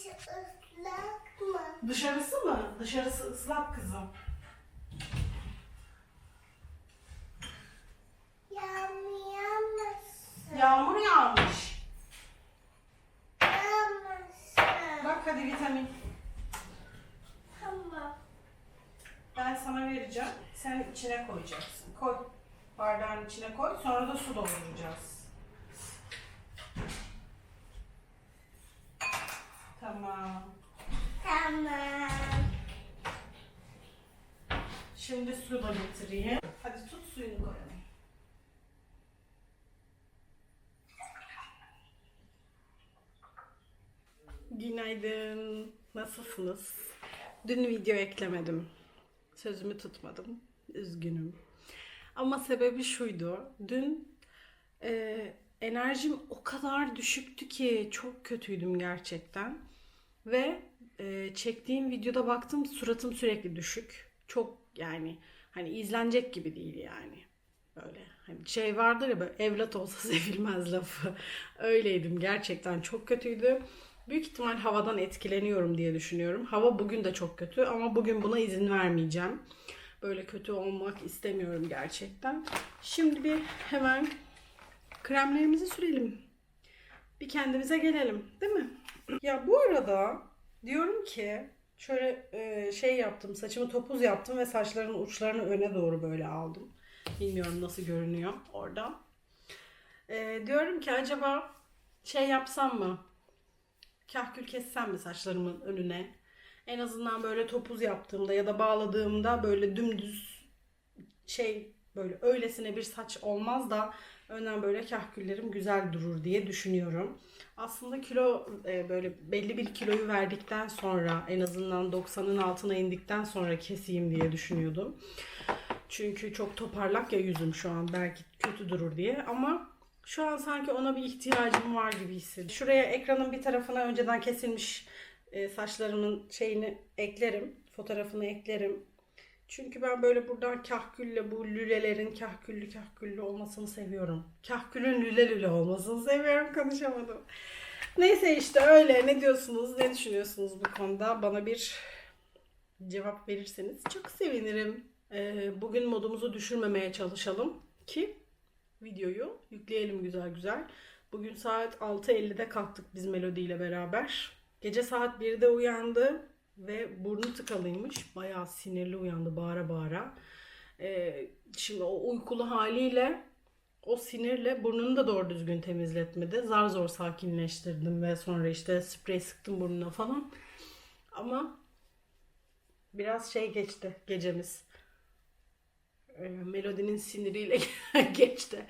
Dışarısı ıslak mı? Dışarısı mı? Dışarısı ıslak kızım. Yağmur yağmasın. Yağmur yağmış. Yağmasın. Bak hadi vitamin. Tamam. Ben sana vereceğim. Sen içine koyacaksın. Koy. Bardağın içine koy. Sonra da su dolduracağız. Tamam. Tamam. Şimdi su da getireyim. Hadi tut suyunu koyalım. Günaydın. Nasılsınız? Dün video eklemedim. Sözümü tutmadım. Üzgünüm. Ama sebebi şuydu. Dün e, enerjim o kadar düşüktü ki çok kötüydüm gerçekten. Ve e, çektiğim videoda baktım suratım sürekli düşük. Çok yani hani izlenecek gibi değil yani. Böyle hani şey vardır ya böyle evlat olsa sevilmez lafı. Öyleydim gerçekten çok kötüydü. Büyük ihtimal havadan etkileniyorum diye düşünüyorum. Hava bugün de çok kötü ama bugün buna izin vermeyeceğim. Böyle kötü olmak istemiyorum gerçekten. Şimdi bir hemen kremlerimizi sürelim. Bir kendimize gelelim, değil mi? Ya bu arada diyorum ki şöyle e, şey yaptım, saçımı topuz yaptım ve saçların uçlarını öne doğru böyle aldım. Bilmiyorum nasıl görünüyor orada. E, diyorum ki acaba şey yapsam mı? Kahkül kessem mi saçlarımın önüne? En azından böyle topuz yaptığımda ya da bağladığımda böyle dümdüz şey böyle öylesine bir saç olmaz da önden böyle kahküllerim güzel durur diye düşünüyorum. Aslında kilo e, böyle belli bir kiloyu verdikten sonra en azından 90'ın altına indikten sonra keseyim diye düşünüyordum. Çünkü çok toparlak ya yüzüm şu an belki kötü durur diye ama şu an sanki ona bir ihtiyacım var gibi hissediyorum. Şuraya ekranın bir tarafına önceden kesilmiş e, saçlarımın şeyini eklerim. Fotoğrafını eklerim. Çünkü ben böyle buradan kahkülle bu lülelerin kahküllü kahküllü olmasını seviyorum. Kahkülün lüle lüle olmasını seviyorum. Konuşamadım. Neyse işte öyle. Ne diyorsunuz? Ne düşünüyorsunuz bu konuda? Bana bir cevap verirseniz çok sevinirim. Ee, bugün modumuzu düşürmemeye çalışalım ki videoyu yükleyelim güzel güzel. Bugün saat 6.50'de kalktık biz Melody ile beraber. Gece saat 1'de uyandı ve burnu tıkalıymış. Bayağı sinirli uyandı bağıra bağıra. Ee, şimdi o uykulu haliyle o sinirle burnunu da doğru düzgün temizletmedi. Zar zor sakinleştirdim ve sonra işte sprey sıktım burnuna falan. Ama biraz şey geçti gecemiz. Ee, Melodinin siniriyle geçti.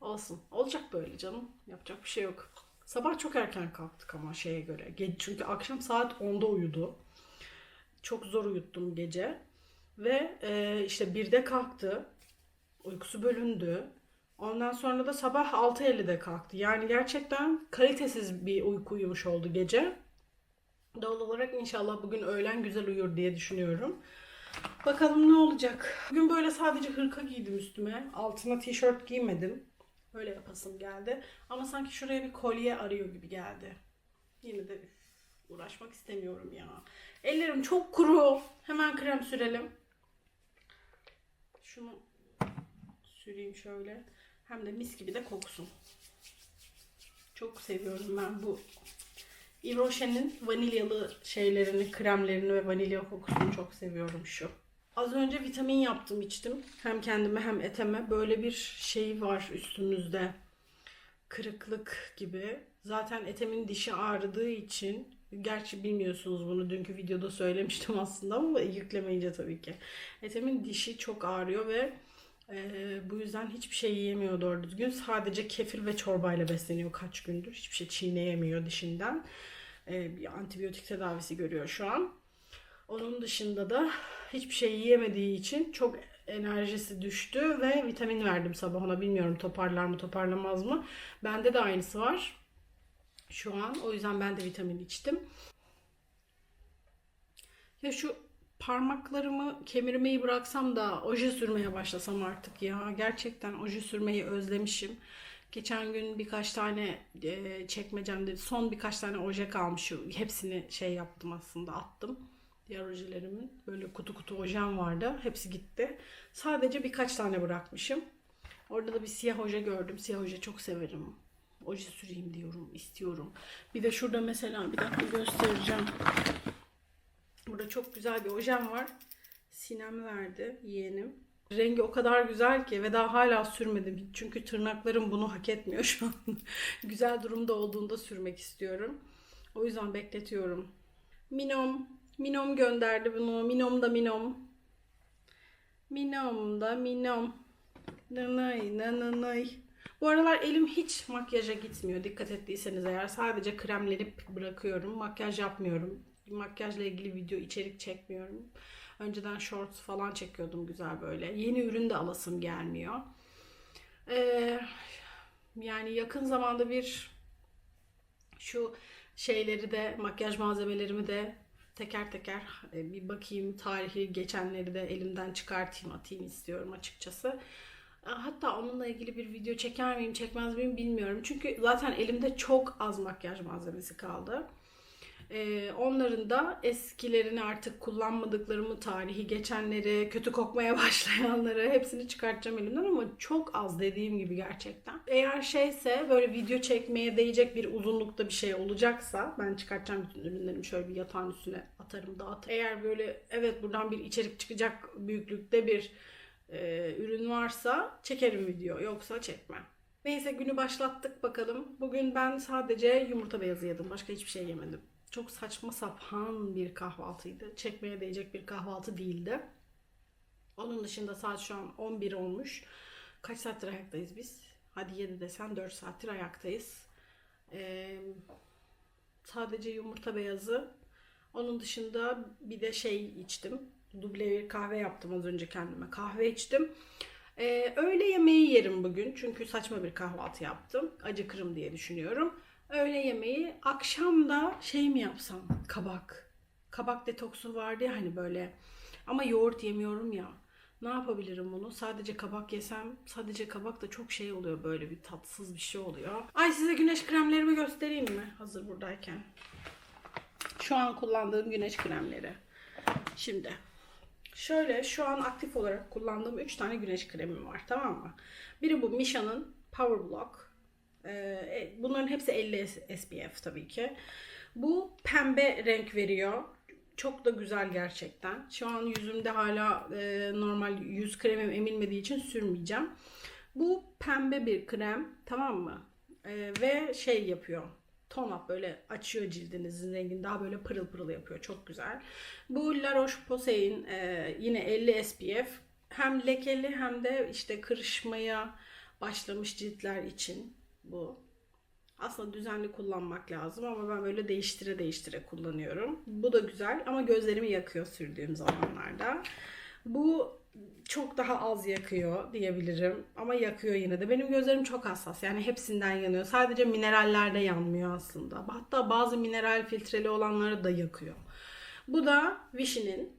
Olsun. Olacak böyle canım. Yapacak bir şey yok. Sabah çok erken kalktık ama şeye göre. Çünkü akşam saat 10'da uyudu. Çok zor uyuttum gece. Ve e, işte 1'de kalktı. Uykusu bölündü. Ondan sonra da sabah 6.50'de kalktı. Yani gerçekten kalitesiz bir uyku uyumuş oldu gece. Doğal olarak inşallah bugün öğlen güzel uyur diye düşünüyorum. Bakalım ne olacak. Bugün böyle sadece hırka giydim üstüme. Altına tişört giymedim. Böyle yapasım geldi. Ama sanki şuraya bir kolye arıyor gibi geldi. Yine de uğraşmak istemiyorum ya. Ellerim çok kuru. Hemen krem sürelim. Şunu süreyim şöyle. Hem de mis gibi de koksun. Çok seviyorum ben bu Rocher'in vanilyalı şeylerini, kremlerini ve vanilya kokusunu çok seviyorum şu. Az önce vitamin yaptım içtim. Hem kendime hem eteme. Böyle bir şey var üstümüzde. Kırıklık gibi. Zaten etemin dişi ağrıdığı için Gerçi bilmiyorsunuz bunu dünkü videoda söylemiştim aslında ama yüklemeyince tabii ki. Etemin dişi çok ağrıyor ve e, bu yüzden hiçbir şey yiyemiyor doğru düzgün. Sadece kefir ve çorbayla besleniyor kaç gündür. Hiçbir şey çiğneyemiyor dişinden. E, bir antibiyotik tedavisi görüyor şu an. Onun dışında da hiçbir şey yiyemediği için çok enerjisi düştü ve vitamin verdim sabah ona. Bilmiyorum toparlar mı toparlamaz mı. Bende de aynısı var. Şu an o yüzden ben de vitamin içtim. Ya şu parmaklarımı kemirmeyi bıraksam da oje sürmeye başlasam artık ya. Gerçekten oje sürmeyi özlemişim. Geçen gün birkaç tane e, çekmecemde son birkaç tane oje kalmış. Hepsini şey yaptım aslında attım. Diğer ojelerimin böyle kutu kutu ojem vardı. Hepsi gitti. Sadece birkaç tane bırakmışım. Orada da bir siyah oje gördüm. Siyah oje çok severim. Oje süreyim diyorum, istiyorum. Bir de şurada mesela bir dakika göstereceğim. Burada çok güzel bir ojem var. Sinem verdi yeğenim. Rengi o kadar güzel ki ve daha hala sürmedim. Çünkü tırnaklarım bunu hak etmiyor şu an. güzel durumda olduğunda sürmek istiyorum. O yüzden bekletiyorum. Minom. Minom gönderdi bunu. Minom da minom. Minom da minom. Nanay nanay. Bu aralar elim hiç makyaja gitmiyor. Dikkat ettiyseniz eğer sadece kremlenip bırakıyorum. Makyaj yapmıyorum. Makyajla ilgili video içerik çekmiyorum. Önceden shorts falan çekiyordum güzel böyle. Yeni ürün de alasım gelmiyor. Ee, yani yakın zamanda bir şu şeyleri de makyaj malzemelerimi de teker teker e, bir bakayım tarihi geçenleri de elimden çıkartayım atayım istiyorum açıkçası. Hatta onunla ilgili bir video çeker miyim çekmez miyim bilmiyorum. Çünkü zaten elimde çok az makyaj malzemesi kaldı. Ee, onların da eskilerini artık kullanmadıklarımı, tarihi geçenleri, kötü kokmaya başlayanları hepsini çıkartacağım elimden ama çok az dediğim gibi gerçekten. Eğer şeyse böyle video çekmeye değecek bir uzunlukta bir şey olacaksa ben çıkartacağım bütün ürünlerimi şöyle bir yatağın üstüne atarım dağıtırım. Eğer böyle evet buradan bir içerik çıkacak büyüklükte bir e, ürün varsa çekerim video yoksa çekmem. Neyse günü başlattık bakalım. Bugün ben sadece yumurta beyazı yedim. Başka hiçbir şey yemedim. Çok saçma sapan bir kahvaltıydı. Çekmeye değecek bir kahvaltı değildi. Onun dışında saat şu an 11 olmuş. Kaç saattir ayaktayız biz? Hadi 7 desen 4 saattir ayaktayız. Ee, sadece yumurta beyazı. Onun dışında bir de şey içtim. Duble bir kahve yaptım az önce kendime. Kahve içtim. Ee, öğle yemeği yerim bugün. Çünkü saçma bir kahvaltı yaptım. Acıkırım diye düşünüyorum. Öğle yemeği. Akşam da şey mi yapsam? Kabak. Kabak detoksu vardı ya hani böyle. Ama yoğurt yemiyorum ya. Ne yapabilirim bunu? Sadece kabak yesem, sadece kabak da çok şey oluyor böyle bir tatsız bir şey oluyor. Ay size güneş kremlerimi göstereyim mi? Hazır buradayken. Şu an kullandığım güneş kremleri. Şimdi şöyle şu an aktif olarak kullandığım 3 tane güneş kremim var tamam mı? Biri bu Misha'nın Power Block. Ee, bunların hepsi 50 SPF tabii ki. Bu pembe renk veriyor. Çok da güzel gerçekten. Şu an yüzümde hala e, normal yüz kremim emilmediği için sürmeyeceğim. Bu pembe bir krem tamam mı? E, ve şey yapıyor. Ton up böyle açıyor cildinizin rengini daha böyle pırıl pırıl yapıyor. Çok güzel. Bu La Roche-Posay'in e, yine 50 SPF. Hem lekeli hem de işte kırışmaya başlamış ciltler için bu. Aslında düzenli kullanmak lazım ama ben böyle değiştire değiştire kullanıyorum. Bu da güzel ama gözlerimi yakıyor sürdüğüm zamanlarda. Bu çok daha az yakıyor diyebilirim ama yakıyor yine de. Benim gözlerim çok hassas yani hepsinden yanıyor. Sadece minerallerde yanmıyor aslında. Hatta bazı mineral filtreli olanları da yakıyor. Bu da Vichy'nin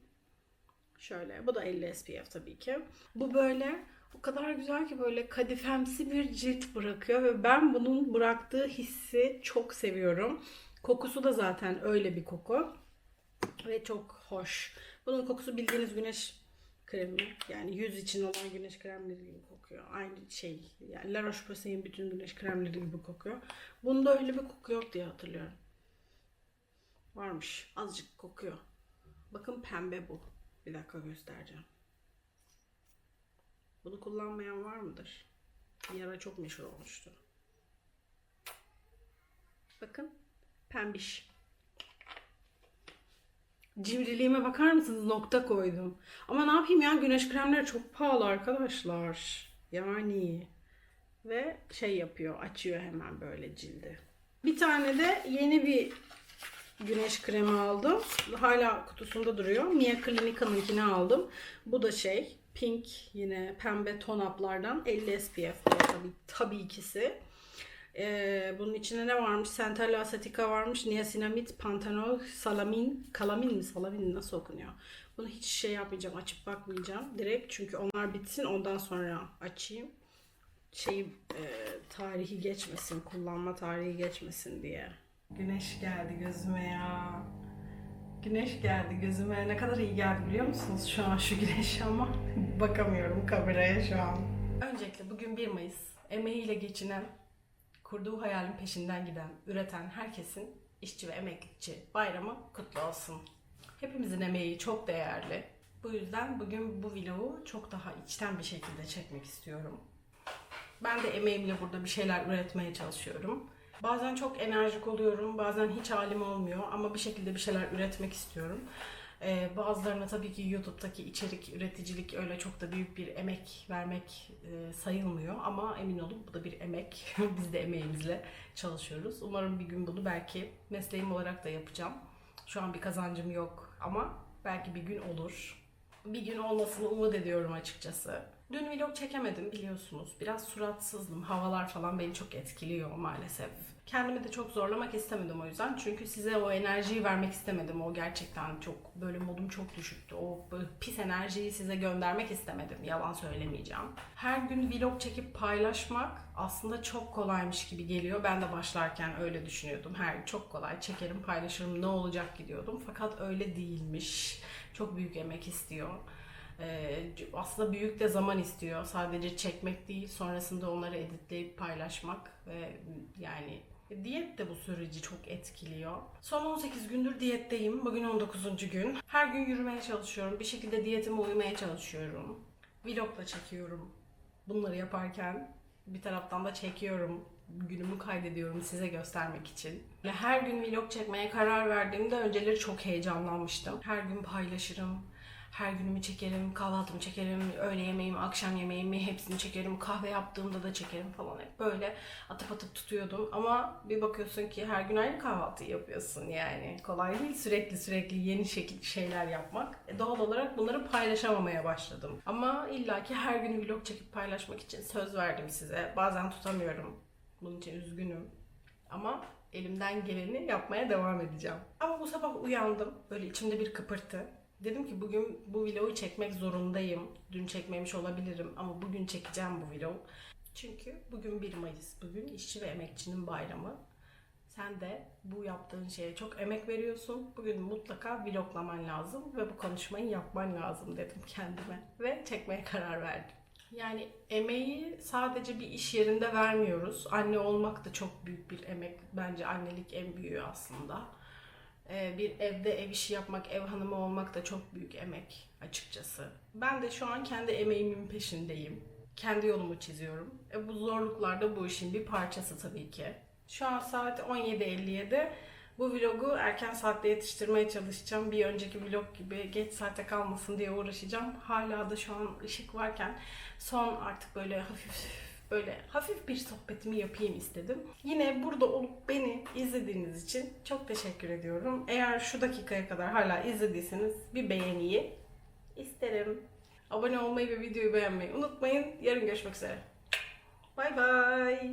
şöyle bu da 50 SPF tabii ki. Bu böyle o kadar güzel ki böyle kadifemsi bir cilt bırakıyor ve ben bunun bıraktığı hissi çok seviyorum. Kokusu da zaten öyle bir koku ve çok hoş. Bunun kokusu bildiğiniz güneş kremi yani yüz için olan güneş kremleri gibi kokuyor. Aynı şey yani La Roche-Posay'in bütün güneş kremleri gibi kokuyor. Bunda öyle bir koku yok diye hatırlıyorum. Varmış. Azıcık kokuyor. Bakın pembe bu. Bir dakika göstereceğim. Bunu kullanmayan var mıdır? Bir ara çok meşhur olmuştu. Bakın. Pembiş. Cimriliğime bakar mısınız? Nokta koydum. Ama ne yapayım ya güneş kremleri çok pahalı arkadaşlar. Yani. Ve şey yapıyor. Açıyor hemen böyle cildi. Bir tane de yeni bir güneş kremi aldım. Hala kutusunda duruyor. Mia Clinica'nınkini aldım. Bu da şey pink yine pembe tonaplardan 50 SPF tabii, tabii ikisi. Ee, bunun içinde ne varmış? Centella acetica varmış. Niacinamide, pantenol, salamin, kalamin mi? Salamin mi? nasıl okunuyor? Bunu hiç şey yapmayacağım. Açıp bakmayacağım. Direkt çünkü onlar bitsin ondan sonra açayım. şey e, tarihi geçmesin, kullanma tarihi geçmesin diye. Güneş geldi gözüme ya. Güneş geldi gözüme. Ne kadar iyi geldi biliyor musunuz şu an şu güneş ama bakamıyorum kameraya şu an. Öncelikle bugün 1 Mayıs. Emeğiyle geçinen, kurduğu hayalin peşinden giden, üreten herkesin işçi ve emekliçi bayramı kutlu olsun. Hepimizin emeği çok değerli. Bu yüzden bugün bu vlogu çok daha içten bir şekilde çekmek istiyorum. Ben de emeğimle burada bir şeyler üretmeye çalışıyorum. Bazen çok enerjik oluyorum, bazen hiç halim olmuyor ama bir şekilde bir şeyler üretmek istiyorum. Ee, bazılarına tabii ki YouTube'daki içerik üreticilik öyle çok da büyük bir emek vermek e, sayılmıyor ama emin olun bu da bir emek. Biz de emeğimizle çalışıyoruz. Umarım bir gün bunu belki mesleğim olarak da yapacağım. Şu an bir kazancım yok ama belki bir gün olur. Bir gün olmasını umut ediyorum açıkçası. Dün vlog çekemedim biliyorsunuz. Biraz suratsızdım. Havalar falan beni çok etkiliyor maalesef. Kendimi de çok zorlamak istemedim o yüzden. Çünkü size o enerjiyi vermek istemedim. O gerçekten çok böyle modum çok düşüktü. O pis enerjiyi size göndermek istemedim. Yalan söylemeyeceğim. Her gün vlog çekip paylaşmak aslında çok kolaymış gibi geliyor. Ben de başlarken öyle düşünüyordum. Her çok kolay çekerim paylaşırım ne olacak gidiyordum. Fakat öyle değilmiş. Çok büyük emek istiyor. Ee, aslında büyük de zaman istiyor. Sadece çekmek değil, sonrasında onları editleyip paylaşmak ve yani diyet de bu süreci çok etkiliyor. Son 18 gündür diyetteyim. Bugün 19. gün. Her gün yürümeye çalışıyorum. Bir şekilde diyetime uymaya çalışıyorum. Vlog da çekiyorum. Bunları yaparken bir taraftan da çekiyorum. Günümü kaydediyorum size göstermek için. Her gün vlog çekmeye karar verdiğimde önceleri çok heyecanlanmıştım. Her gün paylaşırım. Her günümü çekerim, kahvaltımı çekerim, öğle yemeğimi, akşam yemeğimi hepsini çekerim. Kahve yaptığımda da çekerim falan hep böyle atıp atıp tutuyordum. Ama bir bakıyorsun ki her gün aynı kahvaltıyı yapıyorsun yani. Kolay değil sürekli sürekli yeni şekil şeyler yapmak. E doğal olarak bunları paylaşamamaya başladım. Ama illaki her gün vlog çekip paylaşmak için söz verdim size. Bazen tutamıyorum. Bunun için üzgünüm. Ama elimden geleni yapmaya devam edeceğim. Ama bu sabah uyandım. Böyle içimde bir kıpırtı. Dedim ki bugün bu vlogu çekmek zorundayım. Dün çekmemiş olabilirim ama bugün çekeceğim bu vlog. Çünkü bugün 1 Mayıs. Bugün işçi ve emekçinin bayramı. Sen de bu yaptığın şeye çok emek veriyorsun. Bugün mutlaka vloglaman lazım ve bu konuşmayı yapman lazım dedim kendime. Ve çekmeye karar verdim. Yani emeği sadece bir iş yerinde vermiyoruz. Anne olmak da çok büyük bir emek. Bence annelik en büyüğü aslında. Ee, bir evde ev işi yapmak, ev hanımı olmak da çok büyük emek açıkçası. Ben de şu an kendi emeğimin peşindeyim. Kendi yolumu çiziyorum. E, bu zorluklar da bu işin bir parçası tabii ki. Şu an saat 17.57. Bu vlogu erken saatte yetiştirmeye çalışacağım. Bir önceki vlog gibi geç saate kalmasın diye uğraşacağım. Hala da şu an ışık varken son artık böyle hafif böyle hafif bir sohbetimi yapayım istedim. Yine burada olup beni izlediğiniz için çok teşekkür ediyorum. Eğer şu dakikaya kadar hala izlediyseniz bir beğeniyi isterim. Abone olmayı ve videoyu beğenmeyi unutmayın. Yarın görüşmek üzere. Bay bay.